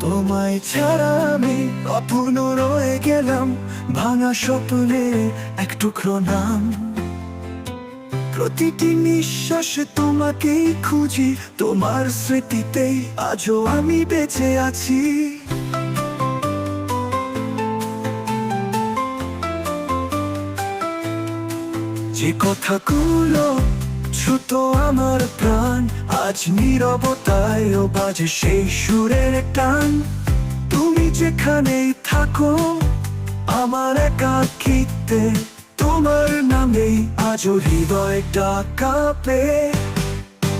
তোমায় ছাড়া আমি অপূর্ণ রয়ে গেলাম, ভাঙা স্বপ্নে এক টুকরো নাম। প্রতিটি নিঃশ্বাসে তোমাকেই খুঁজি, তোমার স্মৃতিতেই আজও আমি বেঁচে আছি। যে কথাগুলো ছোট আমার প্রাণ, আজ নীরবতায় বাজে সেই সুরের টান। তুমি যেখানেই থাকো, আমার একাকিত্বে, তোমার নামেই আজও হৃদয়টা কাঁপে।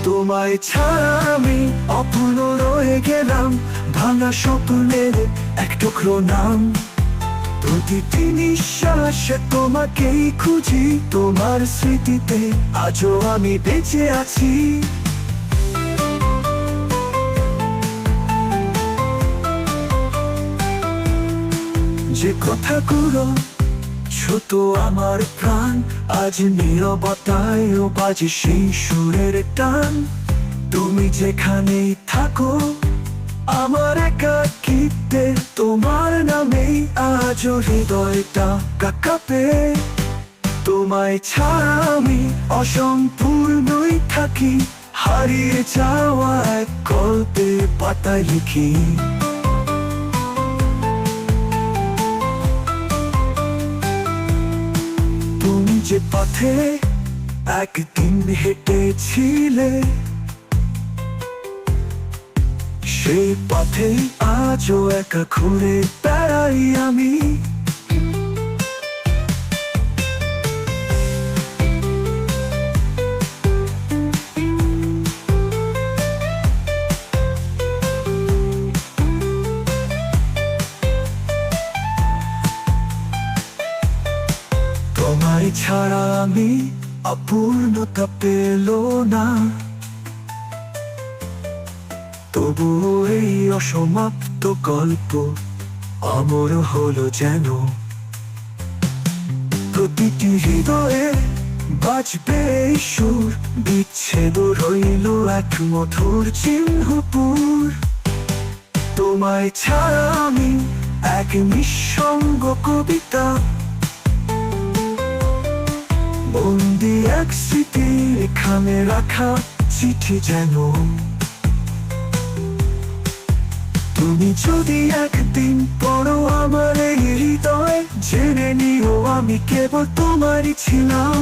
তোমায় ছাড়া আমি অপূর্ণ রয়ে গেলাম, ভাঙা স্বপ্নের এক টুকরো নাম। প্রতিটি নিঃশ্বাসে তোমাকেই খুঁজি, তোমার স্মৃতিতে আজও আমি বেঁচে আছি। যে কথাগুলো ছোট আমার প্রাণ, আজ নীরবতায় বাজে সেই সুরের টান। তুমি যেখানেই থাকো, আমার তোমার নামেই আজ হৃদয়টা কাকাপে তোমায় ছাড়া আমি অসম্পূর্ণই থাকি। হারিয়ে যাওয়া এক গল্পে পাতায় লিখি। তুমি যে পথে একদিন হেঁটেছিলে, সেই পথে আজও একা ঘুরে বেড়াই আমি। ছাড়া আমি অপূর্ণতা পেল না। তবুও এই অসমাপ্ত গল্প অমর হলো যেন। প্রতিটি হৃদয়ে বাজবে সুর, বিচ্ছেদ রইল এক মধুর চিহ্নপুর। তোমায় ছাড়া আমি এক নিঃসঙ্গ কবিতা বন্দি এক স্মৃতি এখানে রাখা চিঠি যেন। তুমি যদি একদিন পড়ো আমার হৃদয়, জেনে নিও আমি কেবল তোমারই ছিলাম।